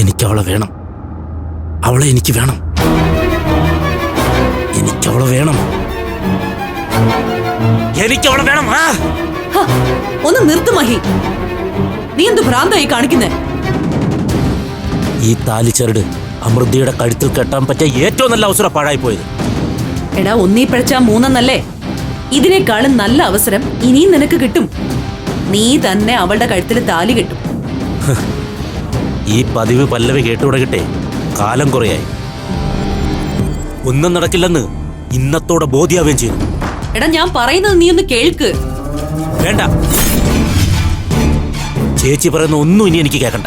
എനിക്ക് അവളെ വേണം. അവളെ എനിക്ക് വേണം. എനിക്ക് അവളെ വേണം. എനിക്ക് അവളെ വേണം. ആ! ഒന്ന് നിർത്തു മഹി. നീ എന്ത് ഭ്രാന്തായി കാണിക്കുന്നേ? ഈ താലിച്ചരട് അമൃതയുടെ കഴുത്തിൽ കെട്ടാൻ പറ്റിയ ഏറ്റവും നല്ല അവസരം പാഴായി പോയത് എടാ ഒന്നീ പിഴച്ച മൂന്നെന്നല്ലേ? ഇതിനേക്കാളും നല്ല അവസരം ഇനിയും നിനക്ക് കിട്ടും. നീ തന്നെ അവളുടെ കഴുത്തിൽ താലി കെട്ടും. ഈ പതിവ് പല്ലവി കേട്ടു തുടങ്ങട്ടെ. കാലം കുറയായി. ഒന്നും നടക്കില്ലെന്ന് ഇന്നത്തോടെ ബോധ്യാവുകയും ചെയ്തു. എടാ ഞാൻ പറയുന്നത് നീ ഒന്ന് കേൾക്ക്. വേണ്ട. ചേച്ചി പറയുന്ന ഒന്നും ഇനി എനിക്ക് കേൾക്കണ്ട.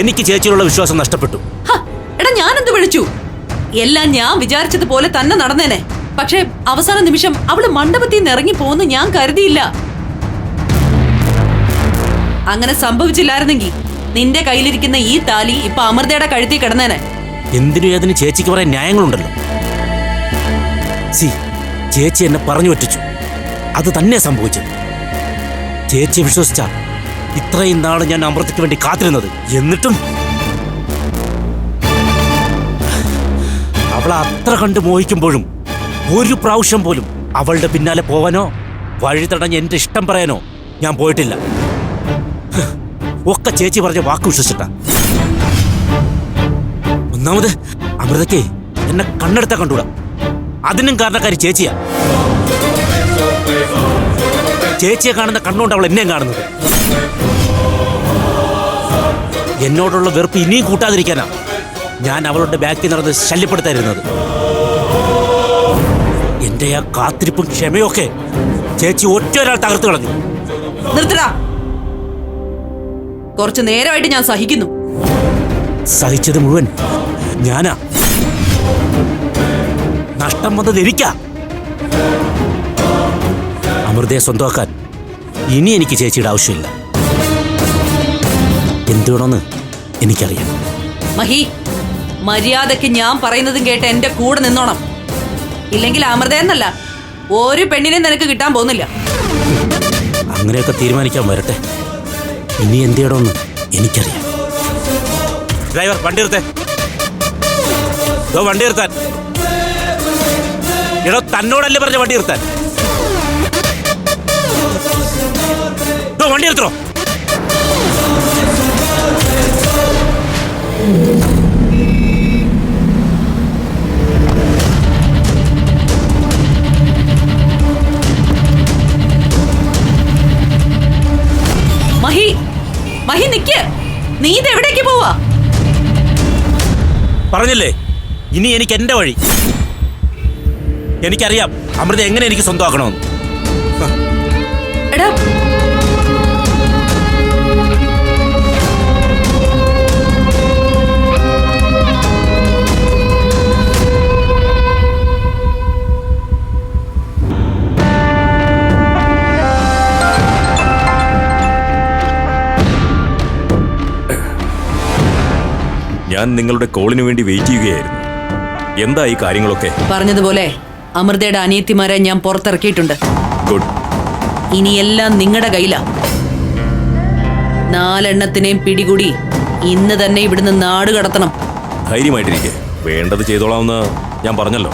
എനിക്ക് ചേച്ചിയിലുള്ള വിശ്വാസം നഷ്ടപ്പെട്ടു. എടാ ഞാൻ എന്ത് വിളിച്ചു? എല്ലാം ഞാൻ വിചാരിച്ചതുപോലെ തന്നെ നടന്നേനെ. പക്ഷേ അവസാന നിമിഷം അവൾ മണ്ഡപത്തിൽ നിന്ന് ഇറങ്ങി പോകുന്നു ഞാൻ കരുതിയില്ല. അങ്ങനെ സംഭവിച്ചില്ലായിരുന്നെങ്കിൽ നിന്റെ കയ്യിലിരിക്കുന്ന ഈ താലി ഇപ്പൊ അമൃതയുടെ കഴുത്തി കിടന്നേനെ. എന്തിനു ഏതിന് ചേച്ചിക്ക് പറയാൻ ന്യായങ്ങളുണ്ടല്ലോ? സി ചേച്ചി എന്നെ പറഞ്ഞു പറ്റിച്ചു. അത് തന്നെ സംഭവിച്ചത്. ചേച്ചി വിശ്വസിച്ച ഇത്രയും നാൾ ഞാൻ അമൃതയ്ക്ക് വേണ്ടി കാത്തിരുന്നത് എന്നിട്ടും അവളെ അത്ര കണ്ട് മോഹിക്കുമ്പോഴും ഒരു പ്രാവശ്യം പോലും അവളുടെ പിന്നാലെ പോവാനോ വഴി തടഞ്ഞ് എന്റെ ഇഷ്ടം പറയാനോ ഞാൻ പോയിട്ടില്ല. ഒക്കെ ചേച്ചി പറഞ്ഞ വാക്ക് വിശ്വസിച്ചിട്ടാ. ഒന്നാമത് അമൃതയ്ക്ക് എന്നെ കണ്ണെടുത്താ കണ്ടൂടാ അതിനും കാരണക്കാരി ചേച്ചിയാ. ചേച്ചിയെ കാണുന്ന കണ്ണുകൊണ്ട് അവൾ എന്നെയും കാണുന്നത്. എന്നോടുള്ള വെറുപ്പ് ഇനിയും കൂട്ടാതിരിക്കാനാ ഞാൻ അവളുടെ ബാക്കിൽ നടന്ന് ശല്യപ്പെടുത്താതിരുന്നത്. എന്റെ ആ കാത്തിരിപ്പും ക്ഷമയൊക്കെ ചേച്ചി ഒറ്റ ഒരാൾ തകർത്തു കളഞ്ഞു. നിർത്തടാ. കുറച്ചു നേരമായിട്ട് ഞാൻ സഹിക്കുന്നു. സഹിച്ചത് മുഴുവൻ ഞാനാ. നഷ്ടം വന്നത് എനിക്കാ. അമൃതയെ സ്വന്തമാക്കാൻ ഇനി എനിക്ക് ചേച്ചിയുടെ ആവശ്യമില്ല. എന്തുവേണമെന്ന് എനിക്കറിയാം. മഹി മര്യാദയ്ക്ക് ഞാൻ പറയുന്നതും കേട്ട് എന്റെ കൂടെ നിന്നോണം. ഇല്ലെങ്കിൽ അമൃതയെന്നല്ല ഒരു പെണ്ണിനെ നിനക്ക് കിട്ടാൻ പോകുന്നില്ല. അങ്ങനെയൊക്കെ തീരുമാനിക്കാൻ വരട്ടെ. ഇനി എന്തിയണമെന്ന് എനിക്കറിയാം. ഡ്രൈവർ വണ്ടി ദോ വണ്ടി നിർത്താൻ. എടോ തന്നോടല്ലേ പറഞ്ഞ വണ്ടി നിർത്താൻ? ദോ വണ്ടി നിർത്തോ നീ ഇത് എവിടേക്ക് പോവാ? പറഞ്ഞില്ലേ? ഇനി എനിക്ക് എന്റെ വഴി. എനിക്കറിയാം അമൃത എങ്ങനെ എനിക്ക് സ്വന്തമാക്കണമെന്ന്. ഞാൻ നിങ്ങളുടെ കോളിന് വേണ്ടി വെയിറ്റ് ചെയ്യുകയായിരുന്നു. എന്താ ഈ കാര്യങ്ങളൊക്കെ? പറഞ്ഞതുപോലെ അമൃതയുടെ അനിയത്തിമാരെ ഞാൻ പുറത്തിറക്കിയിട്ടുണ്ട്. ഗുഡ് ഇനിയെല്ലാം നിങ്ങളുടെ കയ്യിലാ. നാലെണ്ണത്തിനെയും പിടികൂടി ഇന്ന് തന്നെ ഇവിടുന്ന് നാട് കടത്തണം. ധൈര്യമായിട്ടിരിക്കെ. വേണ്ടത് ചെയ്തോളാമെന്ന് ഞാൻ പറഞ്ഞല്ലോ.